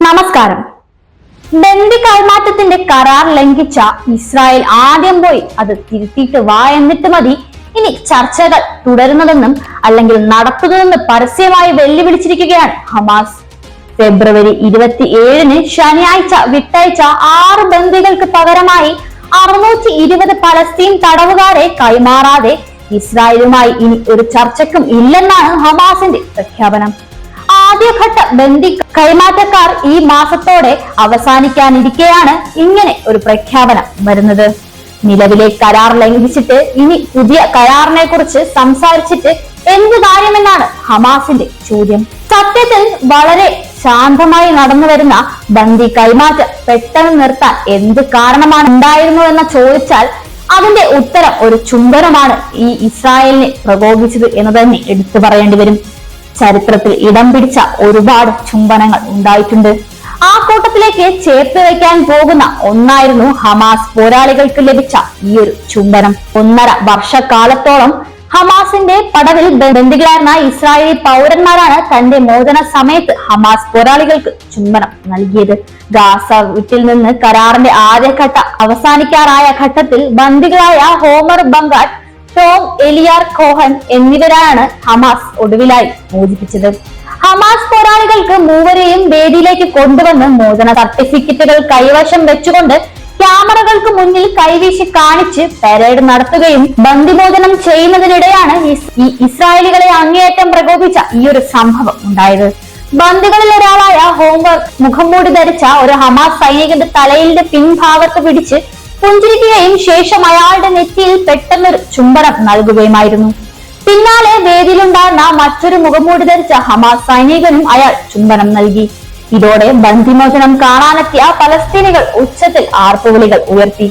നമസ്കാരം. ബന്ദി കൈമാറ്റത്തിന്റെ കരാർ ലംഘിച്ച ഇസ്രായേൽ ആദ്യം പോയി അത് തിരുത്തിയിട്ട് വാ എന്നിട്ട് മതി. ഇനി ചർച്ചകൾ തുടരുന്നതെന്നും അല്ലെങ്കിൽ നടത്തുന്നതെന്ന് പരസ്യമായി വെല്ലുവിളിച്ചിരിക്കുകയാണ് ഹമാസ്. ഫെബ്രുവരി ഇരുപത്തി ഏഴിന് ശനിയാഴ്ച വിട്ടയച്ച ആറ് ബന്ദികൾക്ക് പകരമായി അറുന്നൂറ്റി ഇരുപത് പലസ്തീൻ തടവുകാരെ കൈമാറാതെ ഇസ്രായേലുമായി ഇനി ഒരു ചർച്ചയ്ക്കും ഇല്ലെന്നാണ് ഹമാസിന്റെ പ്രഖ്യാപനം. ആദ്യഘട്ട ബന്ദി കൈമാറ്റക്കാർ ഈ മാസത്തോടെ അവസാനിക്കാനിരിക്കെയാണ് ഇങ്ങനെ ഒരു പ്രഖ്യാപനം വരുന്നത്. നിലവിലെ കരാർ ലംഘിച്ചിട്ട് ഇനി പുതിയ കരാറിനെ കുറിച്ച് സംസാരിച്ചിട്ട് എന്ത് കാര്യമെന്നാണ് ഹമാസിന്റെ ചോദ്യം. സത്യത്തിൽ വളരെ ശാന്തമായി നടന്നു വരുന്ന ബന്ദി കൈമാറ്റം പെട്ടെന്ന് നിർത്താൻ എന്ത് കാരണമാണ് ഉണ്ടായിരുന്നു എന്ന് ചോദിച്ചാൽ അതിന്റെ ഉത്തരം ഒരു ചുംബനമാണ് ഈ ഇസ്രായേലിനെ പ്രകോപിച്ചത് എന്ന് തന്നെ എടുത്തു പറയേണ്ടി വരും. ചരിത്രത്തിൽ ഇടം പിടിച്ച ഒരുപാട് ചുംബനങ്ങൾ ഉണ്ടായിട്ടുണ്ട്. ആ കൂട്ടത്തിലേക്ക് ചേർത്ത് വയ്ക്കാൻ പോകുന്ന ഒന്നായിരുന്നു ഹമാസ് പോരാളികൾക്ക് ലഭിച്ച ഈ ഒരു ചുംബനം. ഒന്നര വർഷക്കാലത്തോളം ഹമാസിന്റെ പടവിൽ ബന്ദികളായിരുന്ന ഇസ്രായേലി പൗരന്മാരാണ് തന്റെ മോചന സമയത്ത് ഹമാസ് പോരാളികൾക്ക് ചുംബനം നൽകിയത്. ഗാസ വീട്ടിൽ നിന്ന് കരാറിന്റെ ആദ്യഘട്ട അവസാനിക്കാറായ ഘട്ടത്തിൽ ബന്ദികളായ Omer Wenkert Tov Eliya Cohen എന്നിവരാണ് ഹമാസ് ഒടുവിലായി മോചിപ്പിച്ചത്. ഹമാസ് പോരാളികൾക്ക് മൂവരെയും വേദിയിലേക്ക് കൊണ്ടുവന്ന് മോചന സർട്ടിഫിക്കറ്റുകൾ കൈവശം വെച്ചുകൊണ്ട് ക്യാമറകൾക്ക് മുന്നിൽ കൈവീശി കാണിച്ച് പരേഡ് നടത്തുകയും ബന്ദിമോചനം ചെയ്യുന്നതിനിടെയാണ് ഈ ഇസ്രായേലികളെ അങ്ങേയറ്റം പ്രകോപിച്ച ഈ ഒരു സംഭവം ഉണ്ടായത്. ബന്ദികളിൽ ഒരാളായ ഹോംവർ മുഖംമൂടി ധരിച്ച ഒരു ഹമാസ് സൈനികന്റെ തലയിലെ പിൻഭാഗത്ത് പിടിച്ച് പുഞ്ചിരിക്കുകയും ശേഷം അയാളുടെ നെറ്റിയിൽ പെട്ടെന്നൊരു ചുംബനം നൽകുകയുമായിരുന്നു. പിന്നാലെ വേദിയിലുണ്ടായിരുന്ന മറ്റൊരു മുഖംമൂടി ധരിച്ച ഹമാസ് സൈനികനും അയാൾ ചുംബനം നൽകി. ഇതോടെ ബന്ധിമോചനം കാണാനെത്തിയ പലസ്തീനികൾ ഉച്ചത്തിൽ ആർപ്പുവിളികൾ ഉയർത്തി.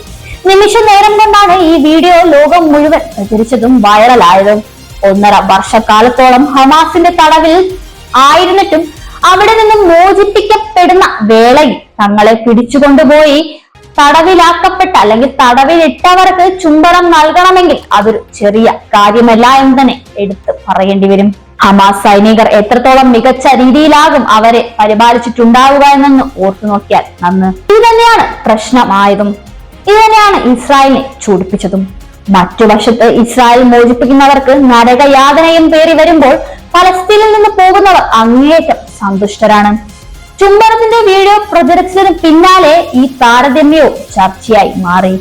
നിമിഷ നേരം കൊണ്ടാണ് ഈ വീഡിയോ ലോകം മുഴുവൻ പ്രചരിച്ചതും വൈറലായതും. ഒന്നര വർഷക്കാലത്തോളം ഹമാസിന്റെ തടവിൽ ആയിരുന്നിട്ടും അവിടെ നിന്നും മോചിപ്പിക്കപ്പെടുന്ന വേളയിൽ തങ്ങളെ പിടിച്ചുകൊണ്ടുപോയി തടവിലാക്കപ്പെട്ട അല്ലെങ്കിൽ തടവിലിട്ടവർക്ക് ചുംബനം നൽകണമെങ്കിൽ അതൊരു ചെറിയ കാര്യമല്ല എന്ന് തന്നെ എടുത്ത് പറയേണ്ടി വരും. ഹമാസ് സൈനികർ എത്രത്തോളം മികച്ച രീതിയിലാകും അവരെ പരിപാലിച്ചിട്ടുണ്ടാവുക എന്നൊന്ന് ഓർത്തു നോക്കിയാൽ നന്ന് ഇത് തന്നെയാണ് പ്രശ്നമായതും. ഇത് തന്നെയാണ് ഇസ്രായേലിനെ ചൂടിപ്പിച്ചതും. മറ്റു വശത്ത് ഇസ്രായേൽ മോചിപ്പിക്കുന്നവർക്ക് നരകയാതനയും പേരി വരുമ്പോൾ പലസ്തീനിൽ നിന്ന് പോകുന്നവർ അങ്ങേയറ്റം സന്തുഷ്ടരാണ്. ചുംബനത്തിന്റെ വീഡിയോ പ്രചരിച്ചതിന് പിന്നാലെ ഈ താരതമ്യവും ചർച്ചയായി മാറി.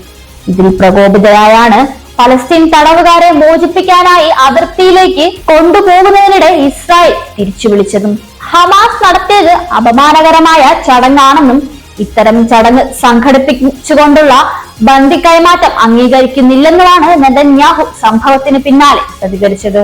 ഇതിൽ പ്രകോപിതരായാണ് പലസ്തീൻ തടവുകാരെ മോചിപ്പിക്കാനായി അതിർത്തിയിലേക്ക് കൊണ്ടുപോകുന്നതിനിടെ ഇസ്രായേൽ തിരിച്ചു വിളിച്ചതും ഹമാസ് നടത്തിയത് അപമാനകരമായ ചടങ്ങാണെന്നും ഇത്തരം ചടങ്ങ് സംഘടിപ്പിച്ചുകൊണ്ടുള്ള ബന്ദി കൈമാറ്റം അംഗീകരിക്കുന്നില്ലെന്നുമാണ് നെതന്യാഹു സംഭവത്തിന് പിന്നാലെ പ്രതികരിച്ചത്.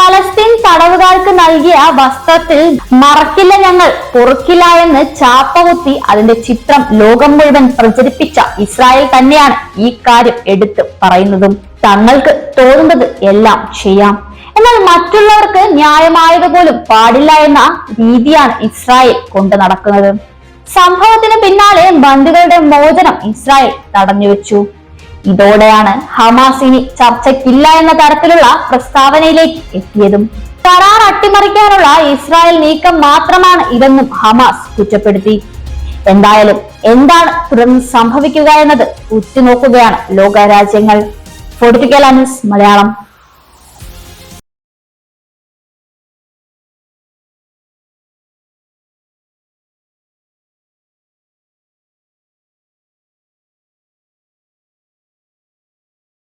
പലസ്തീൻ തടവുകാർക്ക് നൽകിയ വസ്ത്രത്തിൽ മറക്കില്ല ഞങ്ങൾ പൊറുക്കില്ല എന്ന് ചാപ്പകുത്തി അതിന്റെ ചിത്രം ലോകം മുഴുവൻ പ്രചരിപ്പിച്ച ഇസ്രായേൽ തന്നെയാണ് ഈ കാര്യം എടുത്ത് പറയുന്നതും. തങ്ങൾക്ക് തോന്നുന്നത് എല്ലാം ചെയ്യാം. എന്നാൽ മറ്റുള്ളവർക്ക് ന്യായമായത് പോലും പാടില്ല എന്ന രീതിയാണ് ഇസ്രായേൽ കൊണ്ടു നടക്കുന്നത്. സംഭവത്തിന് പിന്നാലെ ബന്ദികളുടെ മോചനം ഇസ്രായേൽ തടഞ്ഞുവെച്ചു. ഇതോടെയാണ് ഹമാസിനി ചർച്ചയ്ക്കില്ല എന്ന തരത്തിലുള്ള പ്രസ്താവനയിലേക്ക് എത്തിയതും. കരാർ അട്ടിമറിക്കാനുള്ള ഇസ്രായേൽ നീക്കം മാത്രമാണ് ഇതെന്നും ഹമാസ് കുറ്റപ്പെടുത്തി. എന്തായാലും എന്താണ് തുടർന്ന് സംഭവിക്കുക എന്നത് ഉറ്റുനോക്കുകയാണ് ലോകരാജ്യങ്ങൾ. പൊളിറ്റിക്കൽ അനൂസ് മലയാളം.